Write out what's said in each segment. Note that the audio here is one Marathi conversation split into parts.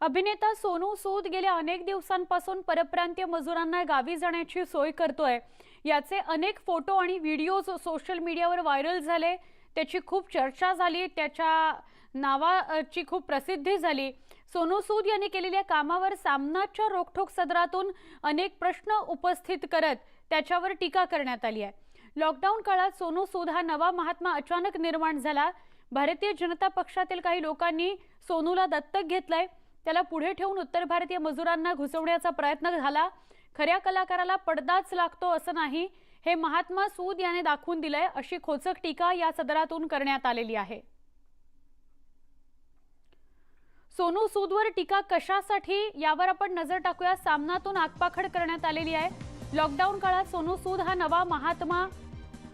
अभिनेता सोनू सूद गेल्या अनेक दिवसांपासून परप्रांतीय मजुरांना गावी जाण्याची सोय करतोय. याचे अनेक फोटो आणि व्हिडिओज सोशल मीडियावर व्हायरल झाले. त्याची खूप चर्चा झाली. त्याच्या नावाची खूप प्रसिद्धी झाली. सोनू सूद यांनी केलेल्या कामावर सामनाच्या रोखठोक सदरातून अनेक प्रश्न उपस्थित करत त्याच्यावर टीका करण्यात आली आहे. लॉकडाऊन काळात सोनू सूद हा नवा महात्मा अचानक निर्माण झाला. भारतीय जनता पक्षातील काही लोकांनी सोनूला दत्तक घेतलंय. त्याला पुढे ठेवून उत्तर भारतीय मजुरांना घुसवण्याचा प्रयत्न झाला. खऱ्या कलाकाराला पडदाच लागतो असं नाही हे महात्मा सूद याने दाखवून दिलंय अशी खोचक टीका या सदरातून करण्यात आलेली आहे. सोनू सूदवर टीका कशासाठी यावर आपण नजर टाकूया. सामनातून आगपाखड करण्यात आलेली आहे. लॉकडाऊन काळात सोनू सूद हा नवा महात्मा.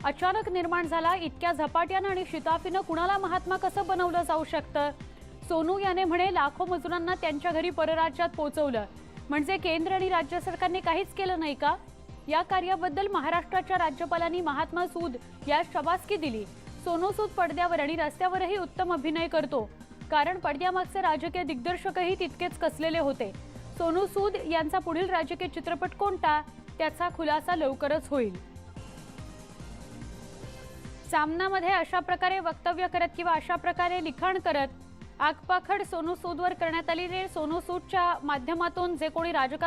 अचानक निर्माण झाला. इतक्या झपाट्यानं आणि शिताफीनं कुणाला महात्मा कसं बनवलं जाऊ शकतं? सोनू याने म्हणे लाखो मजुरांना त्यांच्या घरी परराज्यात पोहोचवलं. म्हणजे केंद्र आणि राज्य सरकारने काहीच केलं नाही का? या कार्याबद्दल महाराष्ट्राच्या राज्यपालांनी महात्मा सूद या शबासकी दिली. सोनू सूद पडद्यावर आणि रस्त्यावरही उत्तम अभिनय करतो. कारण पडद्यामागचे राजकीय दिग्दर्शकही तितकेच कसलेले होते. सोनू सूद यांचा पुढील राजकीय चित्रपट कोणता? त्याचा खुलासा लवकरच होईल. सामनामध्ये अशा प्रकारे वक्तव्य करत किंवा अशा प्रकारे लिखाण करत आगपाखड सोनू सूदवर करण्यात आलेली सोनू सूदच्या माध्यमातून जे कोणी राजकारण